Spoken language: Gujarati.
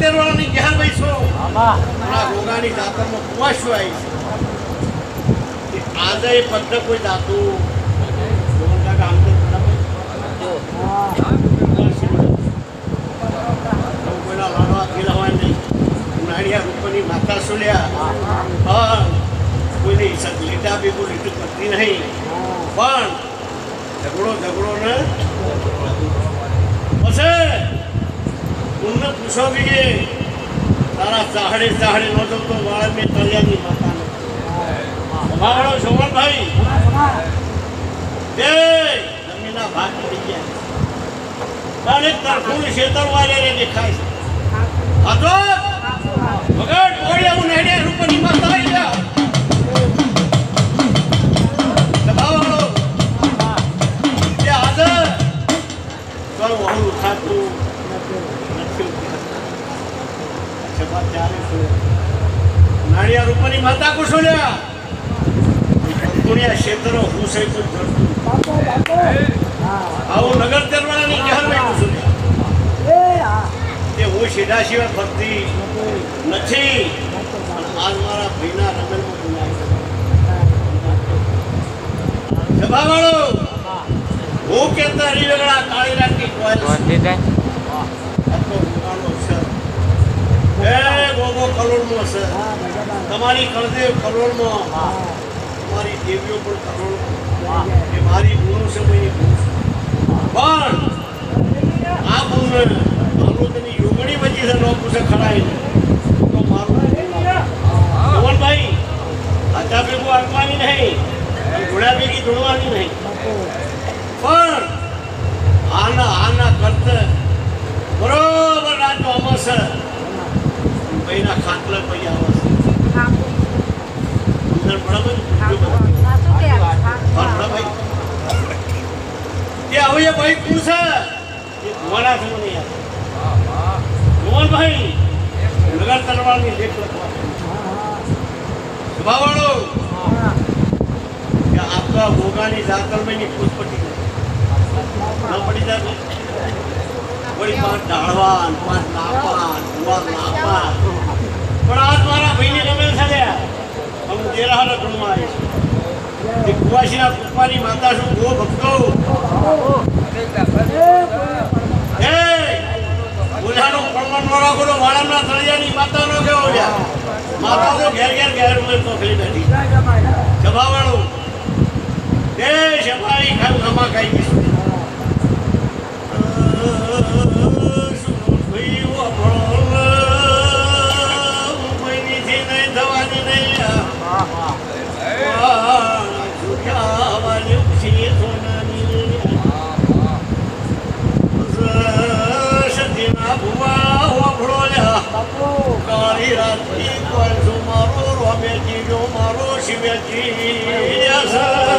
તેર વાળાની ઘેર બેસો. આમાં. આ રોગાની દાતરમાં કુવાશો આવી છે. આજે એ પદ્ધ કોઈ દાતું. કાકા આમ તો. કોઈના લાડવા નહીં. નાળિયા રૂપની માતા સુલ્યા. પણ કોઈને લીટા બી કોઈ લીટું કરતી નહીં. પણ ઝઘડો ઝઘડો ને પછી બી તારા સાહડે સાહડે નો તો વાળ મેં તળિયાની માતાને મારો સોમણભાઈ એ, જમીનના ભાગ પડી ગયા. અને તરફું શેતર વાળે દેખાય હતો તો વગર ઓળિયા હું નેડે રૂપની માતા આવી ગયા. ખાતું તે નથી ઉઠાતું છપા ચાલે છે નાળિયા રૂપની માતા કુશોલ્યા કુણિયા ક્ષેત્રો હું સહી તો આવું નગર તેરવાળાની કહેર મેં કુશોલ્યા તે હું સીધા સિવાય ફરતી નથી. અને મારા ભાઈના રમેલમાં સભાવાળો હું કેતા રીવેગડા કાળી રાખી કોઈ ગોગો કરોડનો છે તમારી કળદેવ કરોડમાં. તમારી દેવીઓ પણ કરોડમાં. એ મારી ગુણ છે હું એની ગુણ પણ આ ગુરુને મારું તેની યોગણી વચ્ચે છે લોકો છે. ખરાઈ તો મારું મોહનભાઈ આજા ભેગું અટવાની નહીં. ઘોડા ભેગી ધૂળવાની નહીં પણ આના આના કરતે બરોબર રાતો અમસે ભાઈના ખાટલા પૈ આવે બરાબર તે હવે એ ભાઈ પૂછે એ ભુવાના છે મને યાર મોહનભાઈ નગર તરવાળની લેખ સ્વભાવવાળો કે આપકા ભોગાની જાતલમયની પૂછ પટી જાય. ન પડી જાય વળી પાંચ ઢાળવાન પાંચ લાપા લાપાન પણ આ મારા ભાઈને ગમે છે હું દેરાહાર ગણવા આવી છું. કુવાસીના માતા છું? લ્યા માતા ઘેર ઘેર ઘેર ઉમેર તો બેઠી. સભાઈ ખાવ Почему я